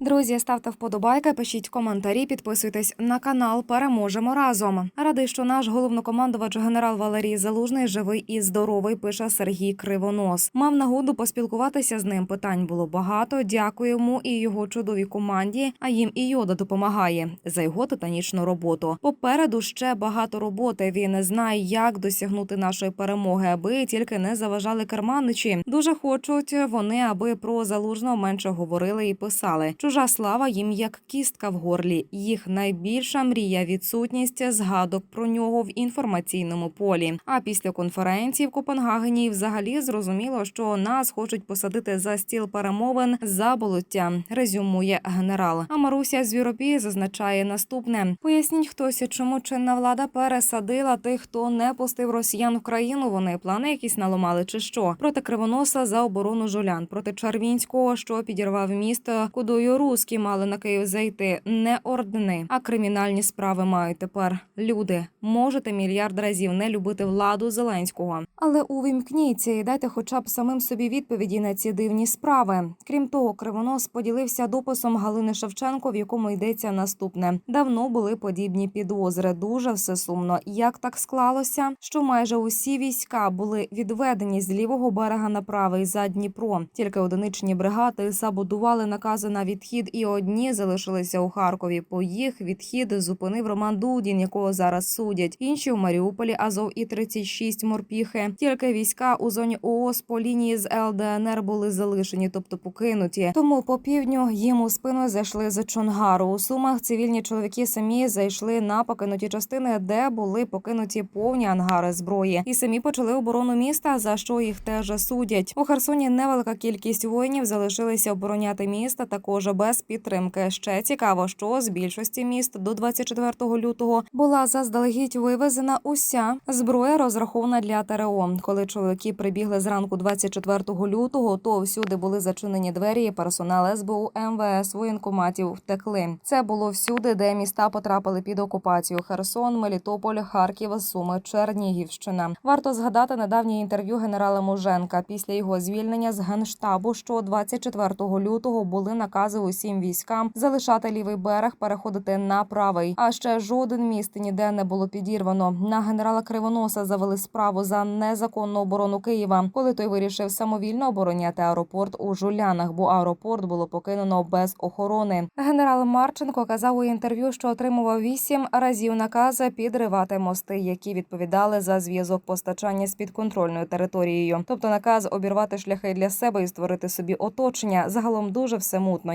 Друзі, ставте вподобайки, пишіть коментарі, підписуйтесь на канал. Переможемо разом. Радий, що наш головнокомандувач генерал Валерій Залужний живий і здоровий. Пише Сергій Кривонос. Мав нагоду поспілкуватися з ним. Питань було багато. Дякую йому і його чудовій команді. А їм і йода допомагає за його титанічну роботу. Попереду ще багато роботи. Він знає, як досягнути нашої перемоги, аби тільки не заважали керманичі. Дуже хочуть вони, аби про залужного менше говорили і писали. Чужа слава їм як кістка в горлі. Їх найбільша мрія відсутність згадок про нього в інформаційному полі. А після конференції в Копенгагені взагалі зрозуміло, що нас хочуть посадити за стіл перемовин за болоття. Резюмує генерал. А Маруся Звіробій зазначає наступне: поясніть хтось, чому чинна влада пересадила тих, хто не пустив росіян в країну. Вони плани якісь наламали чи що проти кривоноса за оборону жулян, проти Чарвінського, що підірвав місто, кудою руські мали на Київ зайти. Не ордени, а кримінальні справи мають тепер люди. Можете мільярд разів не любити владу Зеленського, але увімкніться і дайте хоча б самим собі відповіді на ці дивні справи. Крім того, Кривонос поділився дописом Галини Шевченко, в якому йдеться наступне: давно були подібні підозри. Дуже все сумно. Як так склалося, що майже усі війська були відведені з лівого берега на правий за Дніпро. Тільки одиничні бригади забудували накази на відхід, і одні залишилися у Харкові. По їх відхід зупинив Роман Дудін, якого зараз судять. Інші у Маріуполі, Азов і 36 морпіхи. Тільки війська у зоні ООС по лінії з ЛДНР були залишені, тобто покинуті. Тому по півдню їм у спину зайшли з Чонгару. У сумах цивільні чоловіки самі зайшли на покинуті частини, де були покинуті повні ангари зброї, і самі почали оборону міста, за що їх теж судять. У Херсоні невелика кількість воїнів залишилися обороняти місто також без підтримки. Ще цікаво, що з більшості міст до 24 лютого була заздалегідь вивезена уся зброя, розрахована для ТРО. Коли чоловіки прибігли зранку 24 лютого, то всюди були зачинені двері. і Персонал СБУ, МВС, воєнкоматів втекли. Це було всюди, де міста потрапили під окупацію: Херсон, Мелітополь, Харків, Суми, Чернігівщина. Варто згадати недавнє інтерв'ю генерала Муженка після його звільнення з генштабу, що 24 лютого були накази усім військам залишати лівий берег, переходити на правий. А ще жоден міст ніде не було підірвано. На генерала Кривоноса завели справу за незаконну оборону Києва, коли той вирішив самовільно обороняти аеропорт у Жулянах, бо аеропорт було покинено без охорони. Генерал Марченко казав у інтерв'ю, що отримував вісім разів накази підривати мости, які відповідали за зв'язок постачання з підконтрольною територією. Тобто наказ обірвати шляхи для себе і створити собі оточення. Загалом дуже все мутно